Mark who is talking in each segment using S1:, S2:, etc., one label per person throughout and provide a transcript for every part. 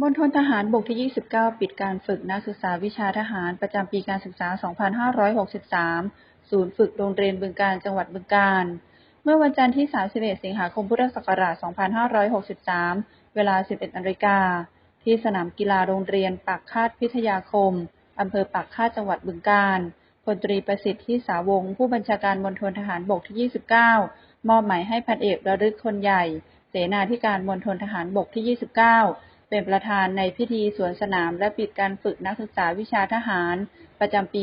S1: มณฑลทหารบกที่ 29 ปิดการฝึกนักศึกษาวิชาทหารประจำปีการศึกษา 2563 ศูนย์ฝึกโรงเรียนบึงการจังหวัดบึงการ เมื่อวันจันทร์ที่ 31 สิงหาคม พุทธศักราช 2563 เวลา 11นาฬิกา ที่สนามกีฬาโรงเรียนปากคาดพิทยาคม อำเภอปากคาดจังหวัดบึงการพลตรีประสิทธิ์ที่สาวง ผู้บัญชาการมณฑลทหารบกที่ 29 มอบหมายให้พันเอกระลึกคนใหญ่ เสนาธิการมณฑลทหารบกที่ 29 เป็นประธานในพิธีสวนสนามและปิดการฝึกนักศึกษาวิชาทหาร ประจำปี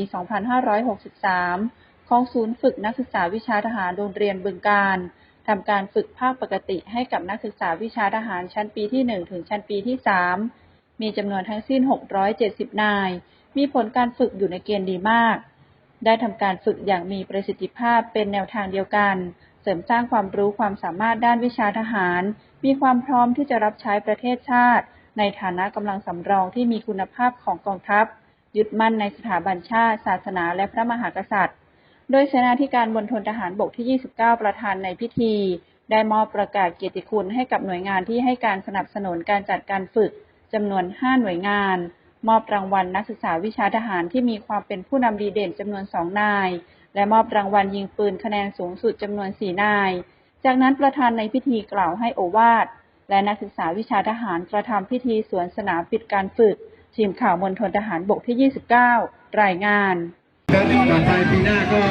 S1: 2563 ของศูนย์ฝึกนักศึกษาวิชาทหารโรงเรียนบึงการทำการฝึกภาคปกติให้กับนักศึกษาวิชาทหารชั้นปีที่ 1 ถึงชั้นปีที่ 3 มีจำนวนทั้งสิ้น 670 นาย มีผลการฝึกอยู่ในเกณฑ์ดีมาก ได้ทำการฝึกอย่างมีประสิทธิภาพเป็นแนวทางเดียวกัน เสริมสร้างความรู้ความสามารถด้านวิชาทหาร มีความพร้อมที่จะรับใช้ประเทศชาติ ในฐานะกำลังสำรองที่มีคุณภาพของกองทัพ ยึดมั่นในสถาบันชาติ ศาสนาและพระมหากษัตริย์ โดยเสนาธิการมณฑลทหารบกที่ 29 ประธานในพิธี ได้มอบประกาศเกียรติคุณให้กับหน่วยงานที่ให้การสนับสนุนการจัดการฝึกจำนวน 5 หน่วยงาน มอบรางวัลนักศึกษาวิชาทหารที่มีความเป็นผู้นำดีเด่นจำนวน 2 นาย และมอบรางวัลยิงปืนคะแนนสูงสุดจำนวน 4 นาย จากนั้นประธานในพิธีกล่าวให้โอวาท และนักศึกษาวิชาทหารกระทำพิธีสวนสนามปิดการฝึก ทีมข่าวมณฑลทหารบกที่ 29 รายงาน
S2: ครับต่อไปปีหน้าก็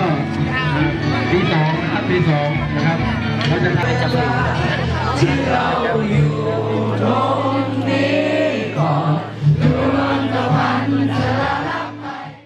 S2: ปีสองนะครับปีสองนะครับเราจะทำ